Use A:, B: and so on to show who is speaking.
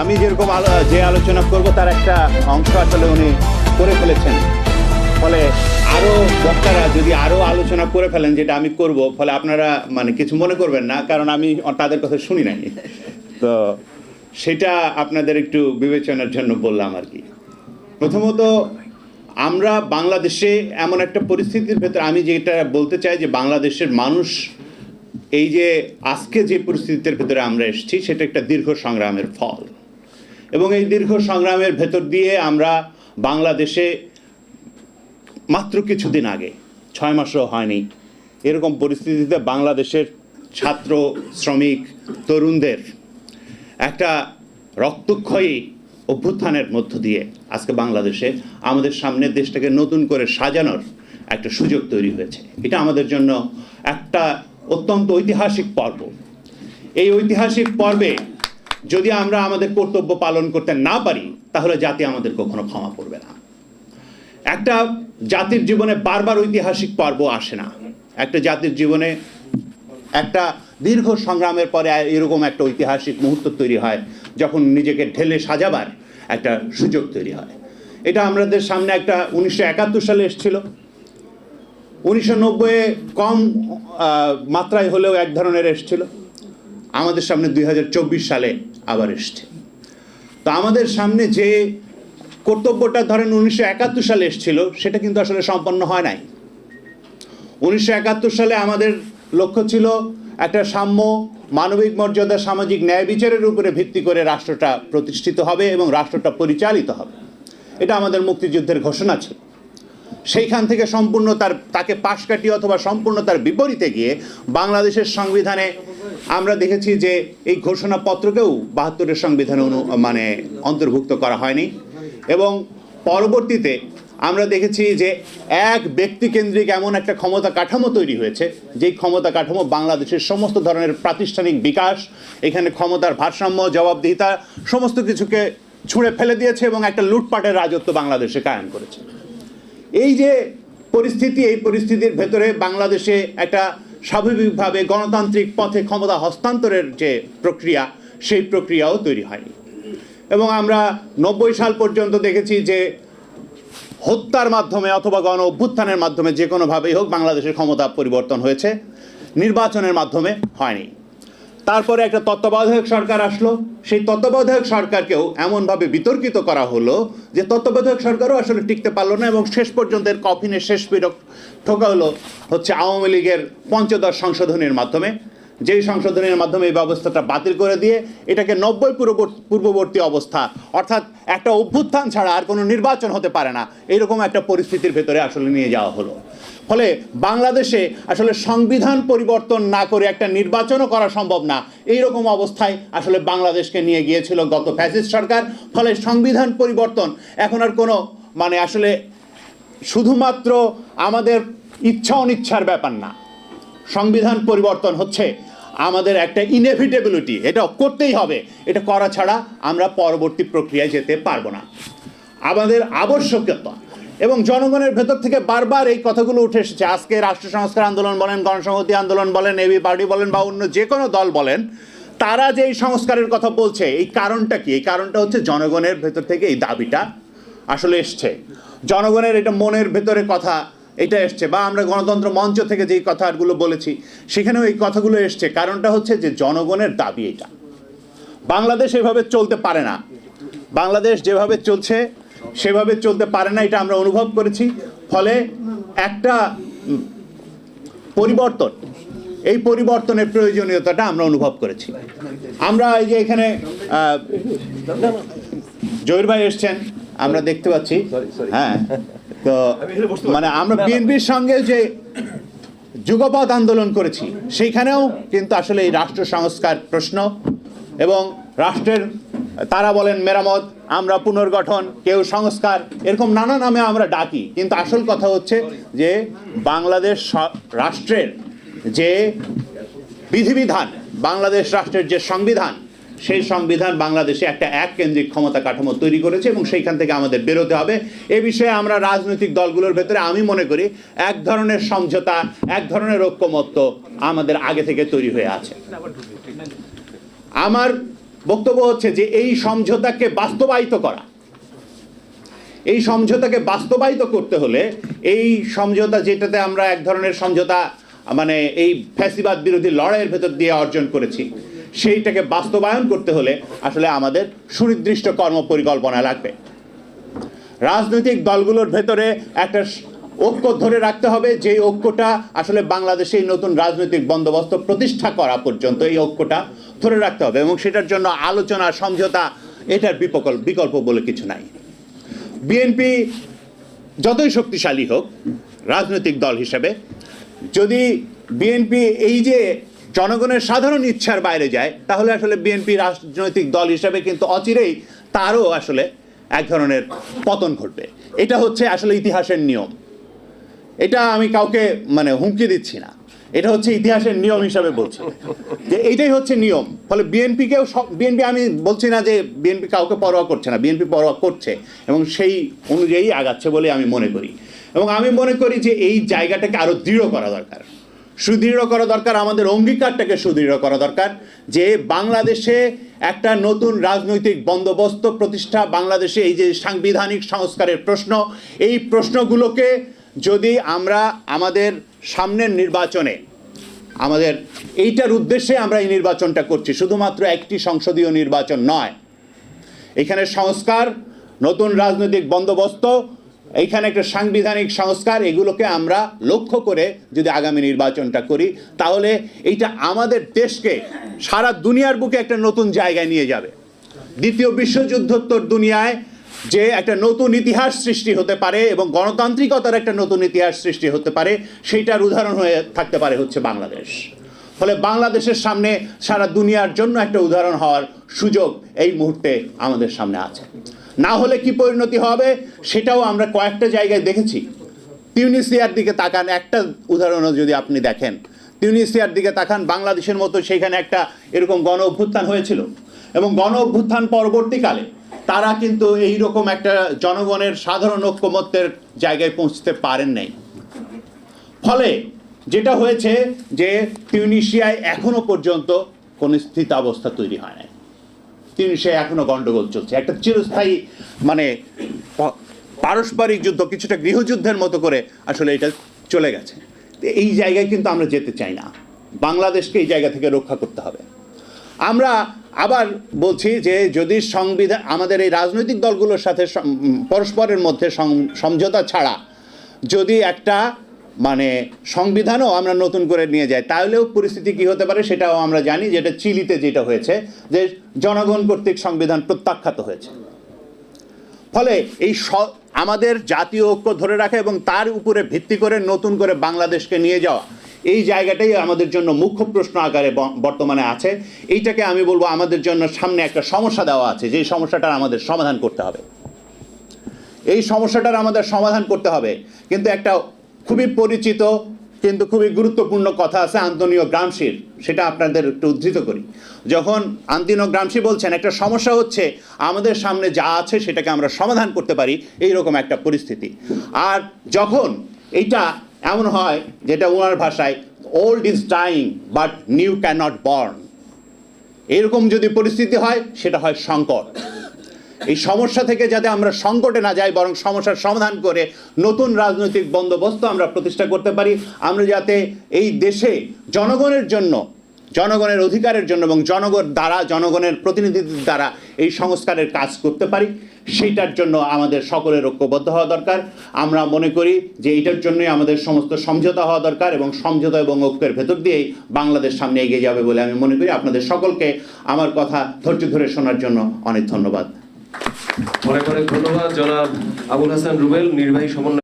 A: আমি যেরকম যে আলোচনা করব, তার একটা অংশ আসলে উনি করে ফেলেছেন। ফলে আরও বক্তারা যদি আরও আলোচনা করে ফেলেন, যেটা আমি করব, ফলে আপনারা মানে কিছু মনে করবেন না, কারণ আমি তাদের কথা শুনি নাই। তো সেটা আপনাদের একটু বিবেচনার জন্য বললাম আর কি। প্রথমত, আমরা বাংলাদেশে এমন একটা পরিস্থিতির ভেতর, আমি যেটা বলতে চাই যে বাংলাদেশের মানুষ, এই যে আজকে যে পরিস্থিতির ভেতরে আমরা এসেছি, সেটা একটা দীর্ঘ সংগ্রামের ফল। এবং এই দীর্ঘ সংগ্রামের ভেতর দিয়ে আমরা বাংলাদেশে মাত্র কিছুদিন আগে, ছয় মাসও হয়নি, এরকম পরিস্থিতিতে বাংলাদেশের ছাত্র, শ্রমিক, তরুণদের একটা রক্তক্ষয়ী অভ্যুত্থানের মধ্য দিয়ে আজকে বাংলাদেশে আমাদের সামনে দেশটাকে নতুন করে সাজানোর একটা সুযোগ তৈরি হয়েছে। এটা আমাদের জন্য একটা অত্যন্ত ঐতিহাসিক পর্ব। এই ঐতিহাসিক পর্বে যদি আমরা আমাদের কর্তব্য পালন করতে না পারি, তাহলে জাতি আমাদের কখনো ক্ষমা করবে না। একটা জাতির জীবনে বারবার ঐতিহাসিক পর্ব আসে না। একটা জাতির জীবনে একটা দীর্ঘ সংগ্রামের পরে এরকম একটা ঐতিহাসিক মুহূর্ত তৈরি হয়, যখন নিজেকে ঢেলে সাজাবার একটা সুযোগ তৈরি হয়। এটা আমাদের সামনে একটা উনিশশো একাত্তর সালে এসেছিল। উনিশশো নব্বইয়ে কম মাত্রায় হলেও এক ধরনের এসেছিল। আমাদের সামনে দুই হাজার চব্বিশ সালে আবার এসছে। তো আমাদের সামনে যে কর্তব্যটা ধরেন উনিশশো একাত্তর সালে এসেছিল, সেটা কিন্তু আসলে সম্পন্ন হয় নাই। উনিশশো একাত্তর সালে আমাদের লক্ষ্য ছিল একটা সাম্য, মানবিক মর্যাদা, সামাজিক ন্যায় বিচারের উপরে ভিত্তি করে রাষ্ট্রটা প্রতিষ্ঠিত হবে এবং রাষ্ট্রটা পরিচালিত হবে। এটা আমাদের মুক্তিযুদ্ধের ঘোষণা ছিল। সেইখান থেকে সম্পূর্ণ তার, তাকে পাশ কাটিয়ে অথবা সম্পূর্ণ তার বিপরীতে গিয়ে বাংলাদেশের সংবিধানে আমরা দেখেছি যে এই ঘোষণাপত্রকেও বাহাত্তরের সংবিধানে অনু মানে অন্তর্ভুক্ত করা হয়নি এবং পরবর্তীতে আমরা দেখেছি যে এক ব্যক্তিকেন্দ্রিক এমন একটা ক্ষমতা কাঠামো তৈরি হয়েছে, যেই ক্ষমতা কাঠামো বাংলাদেশের সমস্ত ধরনের প্রাতিষ্ঠানিক বিকাশ, এখানে ক্ষমতার ভারসাম্য, জবাবদিহিতা, সমস্ত কিছুকে ছুঁড়ে ফেলে দিয়েছে এবং একটা লুটপাটের রাজত্ব বাংলাদেশে কায়েম করেছে। এই যে পরিস্থিতি, এই পরিস্থিতির ভেতরে বাংলাদেশে একটা স্বাভাবিকভাবে গণতান্ত্রিক পথে ক্ষমতা হস্তান্তরের যে প্রক্রিয়া, সেই প্রক্রিয়াও তৈরি হয়নি। এবং আমরা নব্বই সাল পর্যন্ত দেখেছি যে হত্যার মাধ্যমে অথবা গণ অভ্যুত্থানের মাধ্যমে যে কোনোভাবেই হোক বাংলাদেশের ক্ষমতা পরিবর্তন হয়েছে, নির্বাচনের মাধ্যমে হয়নি। তারপরে একটা তত্ত্বাবধায়ক সরকার আসলো। সেই তত্ত্বাবধায়ক সরকারকেও এমনভাবে বিতর্কিত করা হলো যে তত্ত্বাবধায়ক সরকারও আসলে টিকতে পারল না এবং শেষ পর্যন্ত এর কফিনের শেষ বিরক্ত ঠোকা হলো হচ্ছে আওয়ামী লীগের পঞ্চদশ সংশোধনীর মাধ্যমে। যেই সংশোধনের মাধ্যমে এই ব্যবস্থাটা বাতিল করে দিয়ে এটাকে নব্বই পূর্ববর্তী অবস্থা, অর্থাৎ একটা অভ্যুত্থান ছাড়া আর কোনো নির্বাচন হতে পারে না। এরকম একটা পরিস্থিতির ভেতরে আসলে নিয়ে যাওয়া হলো। ফলে বাংলাদেশে আসলে সংবিধান পরিবর্তন না করে একটা নির্বাচনও করা সম্ভব না। এইরকম অবস্থায় আসলে বাংলাদেশকে নিয়ে গিয়েছিল গত ফ্যাসিস্ট সরকার। ফলে সংবিধান পরিবর্তন এখন আর কোনো মানে আসলে শুধুমাত্র আমাদের ইচ্ছা অনিচ্ছার ব্যাপার না। সংবিধান পরিবর্তন হচ্ছে। আমাদের একটা ইনএভিটেবিলিটি এটা করতেই হবে। এটা করা ছাড়া আমরা পরবর্তী প্রক্রিয়ায় যেতে পারব না। আমাদের আবশ্যকতা এবং জনগণের ভেতর থেকে বারবার এই কথাগুলো উঠে এসেছে। আজকে রাষ্ট্র সংস্কার আন্দোলন বলেন, গণসংহতি আন্দোলন বলেন, এবি পার্টি বলেন বা অন্য যে কোনো দল বলেন, তারা যে এই সংস্কারের কথা বলছে, এই কারণটা কি? এই কারণটা হচ্ছে জনগণের ভেতর থেকে এই দাবিটা আসলে এসছে। জনগণের এটা মনের ভেতরে কথা এটা এসছে। বা আমরা গণতন্ত্র মঞ্চ থেকে যেই কথাগুলো বলেছি সেখানেও এই কথাগুলো এসছে। কারণটা হচ্ছে যে জনগণের দাবি এটা। বাংলাদেশ এভাবে চলতে পারে না। বাংলাদেশ যেভাবে চলছে সেভাবে চলতে পারে না এটা আমরা অনুভব করেছি। ফলে একটা পরিবর্তন এই পরিবর্তনের প্রয়োজনীয়তাটা আমরা অনুভব করেছি। আমরা এই যে এখানে জহির ভাই এসছেন আমরা দেখতে পাচ্ছি। হ্যাঁ। তো মানে আমরা বিএনপির সঙ্গে যে যুগপৎ আন্দোলন করেছি সেইখানেও কিন্তু আসলে এই রাষ্ট্র সংস্কার প্রশ্ন এবং রাষ্ট্রের তারা বলেন মেরামত আমরা পুনর্গঠন কেউ সংস্কার এরকম নানা নামে আমরা ডাকি। কিন্তু আসল কথা হচ্ছে যে বাংলাদেশ রাষ্ট্রের যে বিধিবিধান বাংলাদেশ রাষ্ট্রের যে সংবিধান সেই সংবিধান বাংলাদেশে একটা এক কেন্দ্রিক ক্ষমতা কাঠামো তৈরি করেছে এবং সেইখান থেকে আমাদের বেরোতে হবে। এ বিষয়ে আমরা রাজনৈতিক দলগুলোর ভেতরে আমি মনে করি এক ধরনের সমঝোতা, এক ধরনের ঐক্যমত্য আমাদের আগে থেকে তৈরি হয়ে আছে। আমার বক্তব্য হচ্ছে যে এই সমঝোতাকে বাস্তবায়িত করা। এই সমঝোতাকে বাস্তবায়িত করতে হলে এই সমঝোতা যেটাতে আমরা এক ধরনের সমঝোতা মানে এই ফ্যাসিবাদ বিরোধী লড়াইয়ের ভেতর দিয়ে অর্জন করেছি সেইটাকে বাস্তবায়ন করতে হলে আসলে আমাদের সুনির্দিষ্ট কর্ম পরিকল্পনা লাগবে। রাজনৈতিক দলগুলোর ভেতরে একটা ঐক্য ধরে রাখতে হবে যে ঐক্যটা আসলে বাংলাদেশে নতুন রাজনৈতিক বন্দোবস্ত প্রতিষ্ঠা করা পর্যন্ত এই ঐক্যটা ধরে রাখতে হবে এবং সেটার জন্য আলোচনা, সমঝোতা, এটার বিপকল বিকল্প বলে কিছু নাই। বিএনপি যতই শক্তিশালী হোক, রাজনৈতিক দল হিসেবে, যদি বিএনপি এই যে জনগণের সাধারণ ইচ্ছার বাইরে যায়, তাহলে আসলে বিএনপি রাজনৈতিক দল হিসেবে কিন্তু অচিরেই তারও আসলে এক ধরনের পতন ঘটবে। এটা হচ্ছে আসলে ইতিহাসের নিয়ম। এটা আমি কাউকে মানে হুমকি দিচ্ছি না। এটা হচ্ছে ইতিহাসের নিয়ম হিসাবে বলছি। যে এইটাই হচ্ছে নিয়ম। ফলে বিএনপিকেও বিএনপি আমি বলছি না যে বিএনপি কাউকে পরোয়া করছে না। বিএনপি পরোয়া করছে এবং সেই অনুযায়ী আগাচ্ছে বলে আমি মনে করি। এবং আমি মনে করি যে এই জায়গাটাকে আরও দৃঢ় করা দরকার। সুদৃঢ় করা দরকার, আমাদের অঙ্গীকারটাকে সুদৃঢ় করা দরকার যে বাংলাদেশে একটা নতুন রাজনৈতিক বন্দোবস্ত প্রতিষ্ঠা, বাংলাদেশে এই যে সাংবিধানিক সংস্কারের প্রশ্ন, এই প্রশ্নগুলোকে যদি আমরা আমাদের সামনের নির্বাচনে, আমাদের এইটার উদ্দেশ্যে আমরা এই নির্বাচনটা করছি, শুধুমাত্র একটি সংসদীয় নির্বাচন নয়, এখানে সংস্কার, নতুন রাজনৈতিক বন্দোবস্ত এইখানে একটা সাংবিধানিক সংস্কার, এগুলোকে আমরা লক্ষ্য করে যদি আগামী নির্বাচনটা করি, তাহলে এইটা আমাদের দেশকে, সারা দুনিয়ার বুকে একটা নতুন জায়গায় নিয়ে যাবে। দ্বিতীয় বিশ্বযুদ্ধোত্তর দুনিয়ায় যে একটা নতুন ইতিহাস সৃষ্টি হতে পারে এবং গণতান্ত্রিকতার একটা নতুন ইতিহাস সৃষ্টি হতে পারে, সেইটার উদাহরণ হয়ে থাকতে পারে হচ্ছে বাংলাদেশ। ফলে বাংলাদেশের সামনে সারা দুনিয়ার জন্য একটা উদাহরণ হওয়ার সুযোগ এই মুহূর্তে আমাদের সামনে আছে। না হলে কি পরিণতি হবে সেটাও আমরা কয়েকটা জায়গায় দেখেছি। তিউনিসিয়ার দিকে তাকান, একটা উদাহরণও যদি আপনি দেখেন। তিউনিসিয়ার দিকে তাকান, বাংলাদেশের মতো সেখানে একটা এরকম গণ অভ্যুত্থান হয়েছিল এবং গণ অভ্যুত্থান পরবর্তীকালে তারা কিন্তু এই রকম একটা জনগণের সাধারণ ঐক্যমত্যের জায়গায় পৌঁছতে পারেন নাই। ফলে যেটা হয়েছে যে তিউনিশিয়ায় এখনও পর্যন্ত কোনো স্থিতাবস্থা তৈরি হয় নাই। তিউনিশিয়ায় এখনও গন্ডগোল চলছে। একটা চিরস্থায়ী মানে পারস্পরিক যুদ্ধ, কিছুটা গৃহযুদ্ধের মতো করে আসলে এটা চলে গেছে। এই জায়গায় কিন্তু আমরা যেতে চাই না। বাংলাদেশকে এই জায়গা থেকে রক্ষা করতে হবে। আমরা আবার বলছি যে যদি সংবিধান, আমাদের এই রাজনৈতিক দলগুলোর সাথে পরস্পরের মধ্যে সমঝোতা ছাড়া যদি একটা মানে সংবিধানও আমরা নতুন করে নিয়ে যাই। তাহলেও পরিস্থিতি কি হতে পারে সেটাও আমরা জানি, যেটা চিলিতে যেটা হয়েছে, যে জনগণ কর্তৃক সংবিধান প্রত্যাখ্যাত হয়েছে। ফলে এই আমাদের জাতীয় ঐক্য ধরে রাখা এবং তার উপরে ভিত্তি করে নতুন করে বাংলাদেশকে নিয়ে যাওয়া, এই জায়গাটাই আমাদের জন্য মুখ্য প্রশ্ন আকারে বর্তমানে আছে। এইটাকে আমি বলব আমাদের জন্য সামনে একটা সমস্যা দেওয়া আছে, যে সমস্যাটার আমাদের সমাধান করতে হবে। এই সমস্যাটার আমাদের সমাধান করতে হবে। কিন্তু একটা খুবই পরিচিত, কিন্তু খুবই গুরুত্বপূর্ণ কথা আছে আন্তনীয় গ্রামশির, সেটা আপনাদের একটু উদ্ধৃত করি। যখন আন্তনীয় গ্রামশি বলছেন, একটা সমস্যা হচ্ছে, আমাদের সামনে যা আছে সেটাকে আমরা সমাধান করতে পারি এই রকম একটা পরিস্থিতি। আর যখন এইটা এমন হয় যেটা ওনার ভাষায় old is dying but new can not born এরকম যদি পরিস্থিতি হয়, সেটা হয় সংকট। এই সমস্যা থেকে যাতে আমরা সংকটে না যাই, বরং সমস্যার সমাধান করে নতুন রাজনৈতিক বন্দোবস্ত আমরা প্রতিষ্ঠা করতে পারি। আমরা যাতে এই দেশে জনগণের জন্য, জনগণের অধিকারের জন্য এবং জনগণ দ্বারা, জনগণের প্রতিনিধিদের দ্বারা এই সংস্কারের কাজ করতে পারি। সেইটার জন্য আমাদের সকলের ঐক্যবদ্ধ হওয়া দরকার। আমরা মনে করি যে এইটার জন্যই আমাদের সমস্ত সমঝোতা হওয়া দরকার এবং সমঝোতা এবং ঐক্যের ভেতর দিয়েই বাংলাদেশ সামনে এগিয়ে যাবে বলে আমি মনে করি। আপনাদের সকলকে আমার কথা ধৈর্য ধরে শোনার জন্য অনেক ধন্যবাদ।
B: অনেক অনেক ধন্যবাদ জনাব আবুল হাসান রুবেল নির্বাহী সমন্বয়